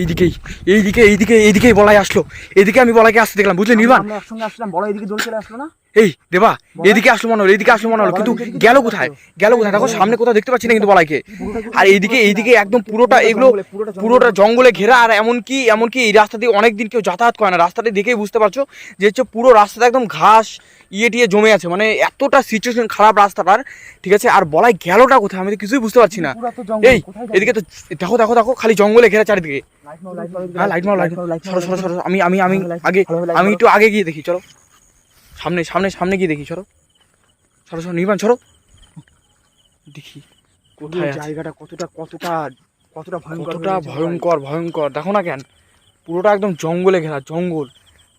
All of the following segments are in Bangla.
এইদিকেই এইদিকে এইদিকে এইদিকেই বলাই আসলো। এইদিকে আমি বলাইকে আসতে দেখলাম বুঝলে নির্বাণ? একসঙ্গে আসলাম বড় এদিকে দৌড় চলে আসলো না? এই দেবা এইদিকে আসলো মনে হলো এইদিকে আসলো মনে হলো কিন্তু গেল কোথায়? গেল কোথায়? দেখো সামনে কোথাও দেখতে পাচ্ছি না কিন্তু বলাইকে। আর এইদিকে এইদিকে একদম পুরোটা এগুলো পুরোটা জঙ্গলে ঘেরা আর এমনকি এমনকি এই রাস্তা দিয়ে অনেকদিন কেউ যাতায়াত করে না। রাস্তাটা দেখেই বুঝতে পারছ যে হচ্ছে পুরো রাস্তাটা একদম ঘাস ইয়ে টিয়ে জমে আছে। মানে এতটা সিচুয়েশন খারাপ রাস্তাটার ঠিক আছে? আর বলাই গেলটা কোথায়? আমি তো কিছুই বুঝতে পারছি না। এই এদিকে তো দেখো দেখো দেখো খালি জঙ্গলে ঘেরা চারিদিকে। লাইট মারো, লাইট হ্যাঁ লাইট মারো লাইট মারো, মারো লাইট সরো সরো সরো আমি আমি আমি আগে আমি একটু আগে গিয়ে দেখি চলো। সামনে সামনে সামনে গিয়ে দেখি চলো। সরো সরো নির্বাণ সরো। দেখি কোথায় জায়গাটা কতটা কতটা কতটা ভয়ঙ্কর কতটা। ভয়ঙ্কর ভয়ঙ্কর। দেখো না কেন পুরোটা একদম জঙ্গলে ঘেরা জঙ্গল।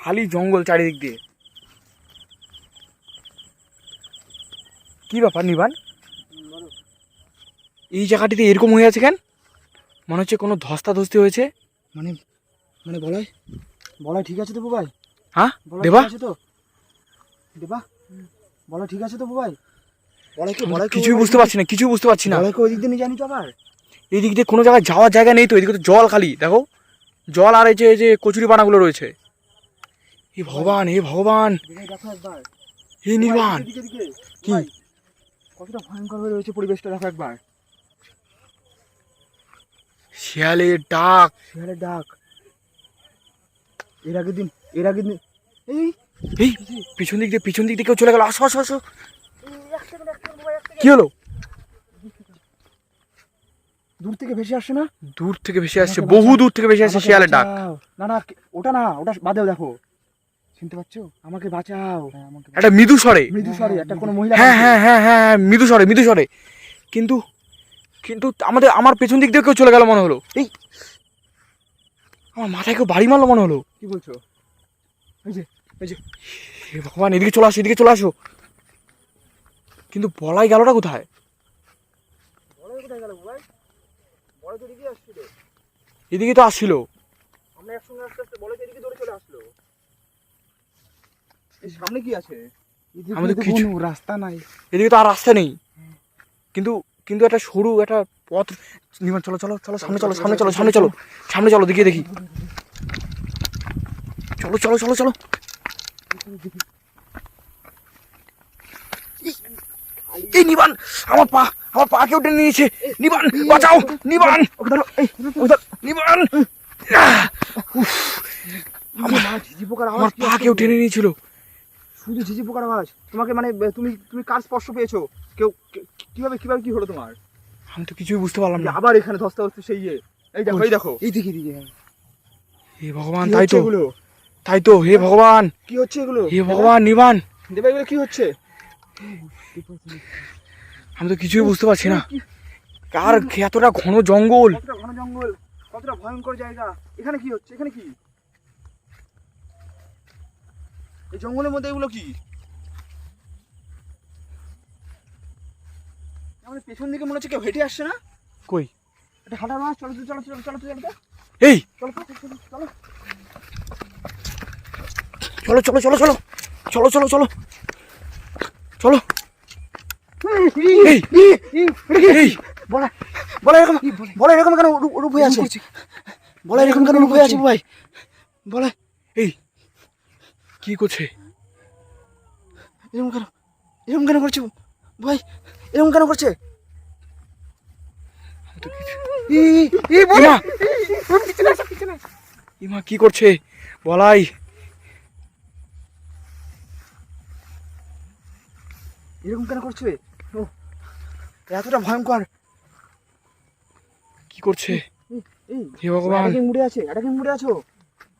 খালি জঙ্গল চারিদিক দিয়ে। কি ব্যাপার নিবান এই জায়গাটিতে এরকম হয়ে আছে কেন? মনে হচ্ছে কোনো ধস্তাধস্তি হয়েছে? মানে মানে বলাই বলাই ঠিক আছে তো বুবাই? হ্যাঁ? দেবা? ঠিক আছে তো? দেবা? বলাই ঠিক আছে তো বুবাই? বলাই কি বলাই কিছুই বুঝতে পারছি না কিছুই বুঝতে পারছি না। বলাইকে ওই দিক দিয়ে নিয়ে জানি তো আবার? এই দিক দিয়ে কোনো জায়গায় যাওয়ার জায়গা নেই তো এদিকে তো জল খালি দেখো? জল আর এই যে এই যে কচুরি পানাগুলো রয়েছে। হে ভগবান হে ভগবান। হে নির্বাণ। কি? কতটা ভয়ঙ্কর হয়ে রয়েছে পরিবেশটা দেখো একবার। শিয়ালের ডাক। শিয়ালের ডাক। এর আগের দিন এর আগের দিন এই এই পিছন দিক দিয়ে পিছন দিক দিয়ে কেউ চলে গেল। আসো আসো আসো। কি হলো? দূর থেকে ভেসে আসছে না? দূর থেকে ভেসে আসছে বহু দূর থেকে ভেসে আসছে শিয়ালের ডাক। না না ওটা না ওটা বাদেও দেখো। শুনতে পাচ্ছ আমাকে বাঁচাও। একটা মৃদু স্বরে। মৃদু সরি একটা কোনো মহিলা হ্যাঁ হ্যাঁ হ্যাঁ হ্যাঁ হ্যাঁ, মৃদু স্বরে মৃদু স্বরে। কিন্তু কিন্তু আমাদের আমার পেছন দিক দিয়ে কেউ চলে গেল মনে হলো। এই আমার মাথায় কেউ বাড়ি মারলো মনে হলো। কি বলছো? এই যে এই যে। ভগবান এদিকে চলে আসো এদিকে চলে আসো। কিন্তু বলাই গেলটা কোথায়? এদিকে তো আসছিল। সামনে কি আছে? আমাদের কিছু রাস্তা নাই। এদিকে তো আর রাস্তা নেই। কিন্তু কিন্তু একটা সরু একটা পথ নির্মাণ। চলো চলো চলো সামনে চলো সামনে চলো সামনে চলো সামনে চলো দেখিয়ে দেখি। চলো চলো চলো চলো। এই নিবান আমার পা আমার পা কেউ টেনে নিয়েছে। নিবান বাঁচাও নিবান। নিবান। আমার পা কেউ টেনে নিয়েছিল। শুধু ঝিঝি পোকার আওয়াজ তোমাকে মানে তুমি তুমি কার স্পর্শ পেয়েছ? কেউ কীভাবে কীভাবে কি হলো তোমার? আমি তো কিছুই বুঝতে পারলাম না। আবার এখানে ধস্তা হচ্ছে সেই যে এই দেখো এই দেখো। এই দিকে দিকে। হে ভগবান তাই তো। এগুলো? তাই তো হে ভগবান। কি হচ্ছে এগুলো? হে ভগবান নিবান দেবা এগুলো কি হচ্ছে? আমি তো কিছুই বুঝতে পারছি না। কার এতটা ঘন জঙ্গল? ঘন জঙ্গল? কতটা ভয়ঙ্কর জায়গা? এখানে কি হচ্ছে? এখানে কি? এই জঙ্গলের মধ্যে এগুলো কি? আমাদের পেছন দিকে মনে হচ্ছে কেউ হেঁটে আসছে না? কই? এটা হাঁটার মাছ চলো তো, চলো চলো চলো চলো এই! চলো চলো চলো চলো। চলো চলো চলো চলো। চলো বলা বলা এরকম বলা? এরকম কেন রূপ হয়ে আছে? বলা এরকম কেন রূপ হয়ে আছে ভাই? বলা এই কি করছে? এরকম কেন? এরকম কেন করছে? ভাই এরকম কেন করছে? ইমা! কি করছে? বলাই। এরকম কেন করছে? ও এতটা ভয়ঙ্কর। কি করছে? হে ভগবান। মুডে আছে অ্যাটাকিং মুডে আছো।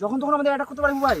যখন তখন আমাদের অ্যাটাক করতে পারে ভাই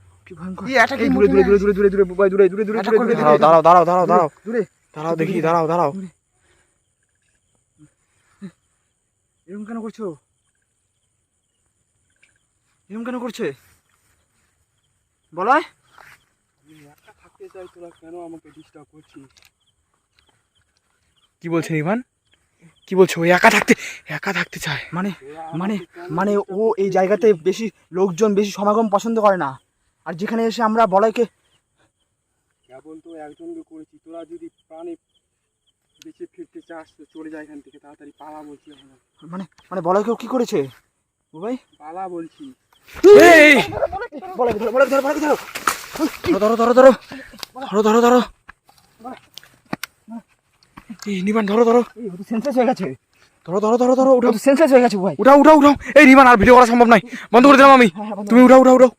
কি ভয়ঙ্কর? এই attacking দূরে দূরে দূরে দূরে দূরে দূরে বুবাই দূরে দূরে দূরে দূরে দাঁড়াও দাঁড়াও দাঁড়াও দাঁড়াও দাঁড়াও দূরে দাঁড়াও দেখি দাঁড়াও দাঁড়াও। এরকম কেন করছ? এরকম কেন করছে? বলাই একা থাকতে চাই তোরা কেন আমাকে ডিস্টার্ব করছিস কি বলছেন ইভান? কি বলছো? ও একা থাকতে একা থাকতে চায়। মানে মানে মানে ও এই জায়গাতে বেশি লোকজন বেশি সমাগম পছন্দ করে না। আর যেখানে এসে আমরা বলাইকে কেবল তো একজনকে করেছি। তোরা যদি প্রাণে বেঁচে ফিরতে চাস তো চলে যায় এখান থেকে তাড়াতাড়ি পালা বলছি মানে মানে বলাইকেও কি করেছে? ও ভাই। পালা বলছি। ধরো ধরো। ধরো ধরো ধরো ধরো। ধরো ধরো ধরো। নিবান ধরো ধরো। হয়ে গেছে। ধরো ধরো ধরো ধরো হয়ে গেছে ভাই। উঠাও এই আর ভিডিও করা সম্ভব নয় বন্ধ করে দিলাম আমি। হ্যাঁ, হ্যাঁ, তুমি উঠাও উঠাও উঠাও।